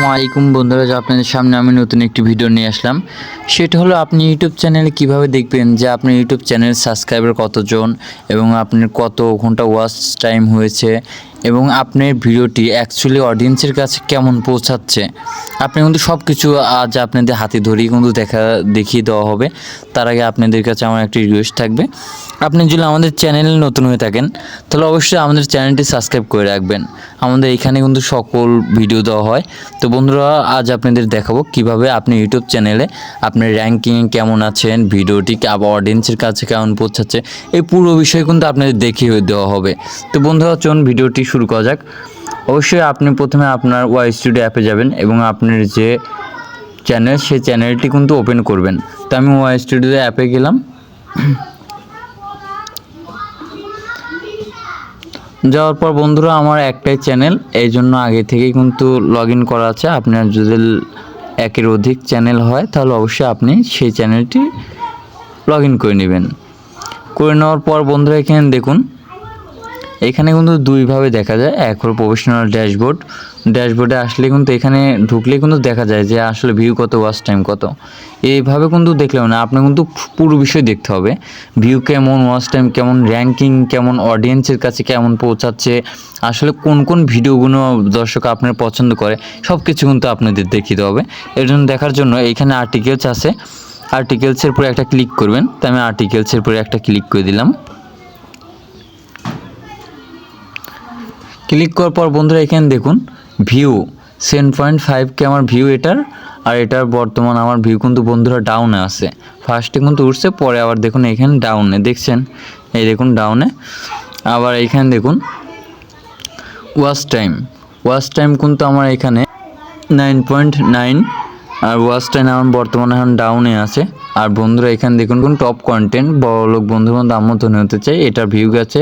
আসসালামাইকুম বন্ধুরা, যে আপনাদের সামনে আমি নতুন একটি ভিডিও নিয়ে আসলাম। সেটা হলো আপনি ইউটিউব চ্যানেলে কীভাবে দেখবেন যে আপনার ইউটিউব চ্যানেল সাবস্ক্রাইবার কতজন এবং আপনার কত ঘণ্টা ওয়াচ টাইম হয়েছে এবং আপনার ভিডিওটি অ্যাকচুয়ালি অডিয়েন্সের কাছে কেমন পৌঁছাচ্ছে? আপনি কিন্তু সব কিছু আজ আপনাদের হাতে ধরেই কিন্তু দেখা, দেখিয়ে দেওয়া হবে। তার আগে আপনাদের কাছে আমার একটি রিকোয়েস্ট থাকবে। আপনি যদি আমাদের চ্যানেলে নতুন হয়ে থাকেন, তাহলে অবশ্যই আমাদের চ্যানেলটি সাবস্ক্রাইব করে রাখবেন। আমাদের এখানে কিন্তু সকল ভিডিও দেওয়া হয়। তো বন্ধুরা, আজ আপনাদের দেখাবো কীভাবে আপনি ইউটিউব চ্যানেলে আপনার র্যাঙ্কিং কেমন আছেন ভিডিওটি আবার অডিয়েন্সের কাছে কেমন পৌঁছাচ্ছে, এই পুরো বিষয় কিন্তু আপনাদের দেখিয়ে দেওয়া হবে। তো বন্ধুরা, চলুন ভিডিওটি শুরু করা যাক। অবশ্যই আপনি প্রথমে আপনার ওয়াই স্টুডিও অ্যাপে যাবেন এবং আপনার যে চ্যানেল সেই চ্যানেলটি কিন্তু ওপেন করবেন। তো আমি ওয়াই স্টুডিও অ্যাপে গেলাম। যাওয়ার পর বন্ধুরা, আমার একটাই চ্যানেল এই জন্য আগে থেকেই কিন্তু লগ ইন করা আছে। আপনার যদি একের অধিক চ্যানেল হয়, তাহলে অবশ্যই আপনি সেই চ্যানেলটি লগ ইন করে নেবেন। করে নেওয়ার পর বন্ধুরা, এখানে দেখুন এখানে কিন্তু দুইভাবে দেখা যায়। এক হলো প্রফেশনাল ড্যাশবোর্ড ড্যাশবোর্ডে আসলে কিন্তু এখানে ঢুকলে কিন্তু দেখা যায় যে আসলে ভিউ কত ওয়াচ টাইম কত। এইভাবে কিন্তু দেখলেও না, আপনার কিন্তু পুরো বিষয় দেখতে হবে। ভিউ কেমন ওয়াচ টাইম কেমন র্যাঙ্কিং কেমন অডিয়েন্সের কাছে কেমন পৌঁছাচ্ছে, আসলে কোন কোন ভিডিওগুলো দর্শক আপনার পছন্দ করে সব কিছু কিন্তু আপনাদের দেখিতে হবে। এর জন্য দেখার জন্য এখানে আর্টিকেলস আছে। আর্টিকেলসের উপরে একটা ক্লিক করবেন। তাই আমি আর্টিকেলসের উপরে একটা ক্লিক করে দিলাম। ক্লিক করার পর বন্ধুরা এখানে দেখুন ভিউ সেভেন পয়েন্ট ফাইভ কে আমার ভিউ এটার, আর এটার বর্তমান আমার ভিউ কিন্তু বন্ধুরা ডাউনে আছে। ফার্স্টে কিন্তু উঠছে, পরে আবার দেখুন এখানে ডাউনে দেখছেন? এই দেখুন ডাউনে আবার এইখানে দেখুন ওয়াশ টাইম ওয়াশ টাইম কিন্তু আমার এখানে নাইন পয়েন্ট নাইন আর ওয়াচ টাইম আমার বর্তমানে এখন ডাউনে আছে। আর বন্ধুরা, এখানে দেখুন, কোন টপ কন্টেন্ট বড় লোক, বন্ধু বান্ধব আমন্ত্রণ হতে চাই এটা ভিউ গেছে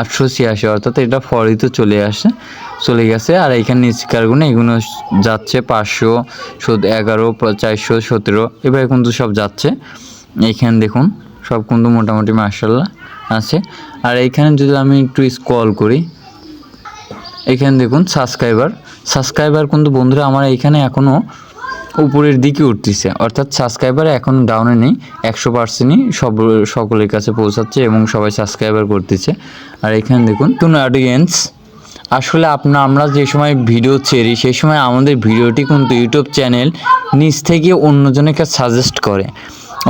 আটশো ছিয়াশি, অর্থাৎ এটা ফরিতে চলে আসে, চলে গেছে। আর এখানে নিচকারগুলো এগুলো যাচ্ছে পাঁচশো এগারো চারশো, সতেরো এভাবে কিন্তু সব যাচ্ছে। এইখানে দেখুন, সব কিন্তু মোটামুটি মার্শাল্লাহ আছে। আর এইখানে যদি আমি একটু স্কল করি, এখানে দেখুন সাবস্ক্রাইবার সাবস্ক্রাইবার কিন্তু বন্ধুরা, আমার এখানে এখনও উপরের দিকে উঠতেছে। অর্থাৎ সাবস্ক্রাইবার এখন ডাউনে নেই, একশো পার্সেন্টই সব, সকলের কাছে পৌঁছাচ্ছে এবং সবাই সাবস্ক্রাইবার করতেছে। আর এখানে দেখুন তুন অডিয়েন্স আসলে আপনার আমরা যে সময় ভিডিও ছেড়ি, সেই সময় আমাদের ভিডিওটি কিন্তু ইউটিউব চ্যানেল নিজ থেকে অন্যজনের কাছে সাজেস্ট করে।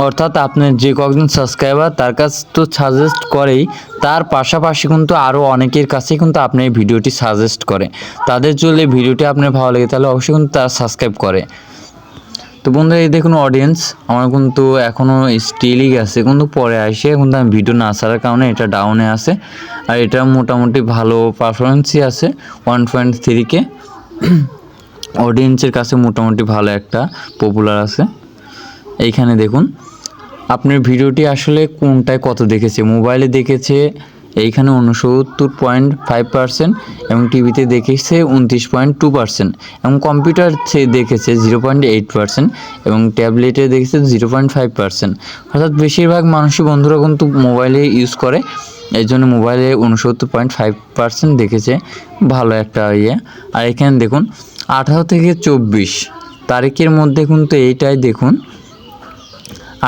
অর্থাৎ আপনার যে কয়েকজন সাবস্ক্রাইবার তার কাছ তো সাজেস্ট করেই, তার পাশাপাশি কিন্তু আরও অনেকের কাছেই কিন্তু আপনার এই ভিডিওটি সাজেস্ট করে। তাদের যদি ভিডিওটি আপনার ভালো লাগে, তাহলে অবশ্যই কিন্তু তারা সাবস্ক্রাইব করে। তো বন্ধু, এই দেখুন অডিয়েন্স আমার কিন্তু এখনও স্টিলই গেছে কিন্তু পরে আসে। কিন্তু আমি ভিডিও না আসার কারণে এটা ডাউনে আছে। আর এটা মোটামুটি ভালো পারফরমেন্সই আছে ওয়ান পয়েন্ট থ্রিকে অডিয়েন্সের কাছে মোটামুটি ভালো একটা পপুলার আছে। এইখানে দেখুন, আপনার ভিডিওটি আসলে কোনটায় কত দেখেছে? মোবাইলে দেখেছে এইখানে উনসত্তর পয়েন্ট ফাইভ পার্সেন্ট এবং টিভিতে দেখেছে উনত্রিশ পয়েন্ট টু পার্সেন্ট এবং কম্পিউটার দেখেছে জিরো পয়েন্ট এইট পার্সেন্ট এবং ট্যাবলেটে দেখেছে জিরো পয়েন্ট ফাইভ পার্সেন্ট। অর্থাৎ বেশিরভাগ মানুষই বন্ধুরা কিন্তু মোবাইলে ইউজ করে। এই জন্য মোবাইলে উনসত্তর পয়েন্ট ফাইভ পার্সেন্ট দেখেছে ভালো একটা ইয়ে। আর এখানে দেখুন, আঠারো থেকে চব্বিশ তারিখের মধ্যে কিন্তু এইটাই দেখুন,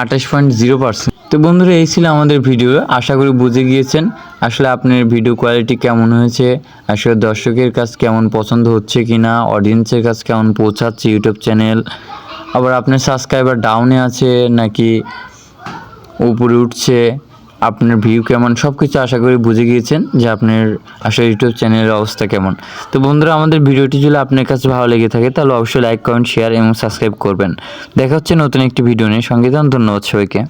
আঠাশ পয়েন্ট জিরো পার্সেন্ট। তো বন্ধুরা, এই ছিল আমাদের ভিডিও আশা করি বুঝে গিয়েছেন আসলে আপনার ভিডিও কোয়ালিটি কেমন হয়েছে, আসলে দর্শকের কাছ কেমন পছন্দ হচ্ছে কি না অডিয়েন্সের কাছ কেমন পৌঁছাচ্ছে ইউটিউব চ্যানেল আবার আপনার সাবস্ক্রাইবার ডাউনে আছে নাকি উপরে উঠছে, আপনার ভিউ কেমন সব কিছু আশা করি বুঝে গিয়েছেন যে আপনার আসলে ইউটিউব চ্যানেলের অবস্থা কেমন। তো বন্ধুরা, আমাদের ভিডিওটি যদি আপনার কাছে ভালো লেগে থাকে, তাহলে অবশ্যই লাইক কমেন্ট শেয়ার এবং সাবস্ক্রাইব করবেন। দেখা হচ্ছে নতুন একটি ভিডিও নিয়ে। সঙ্গে ধন্যবাদ সবাইকে।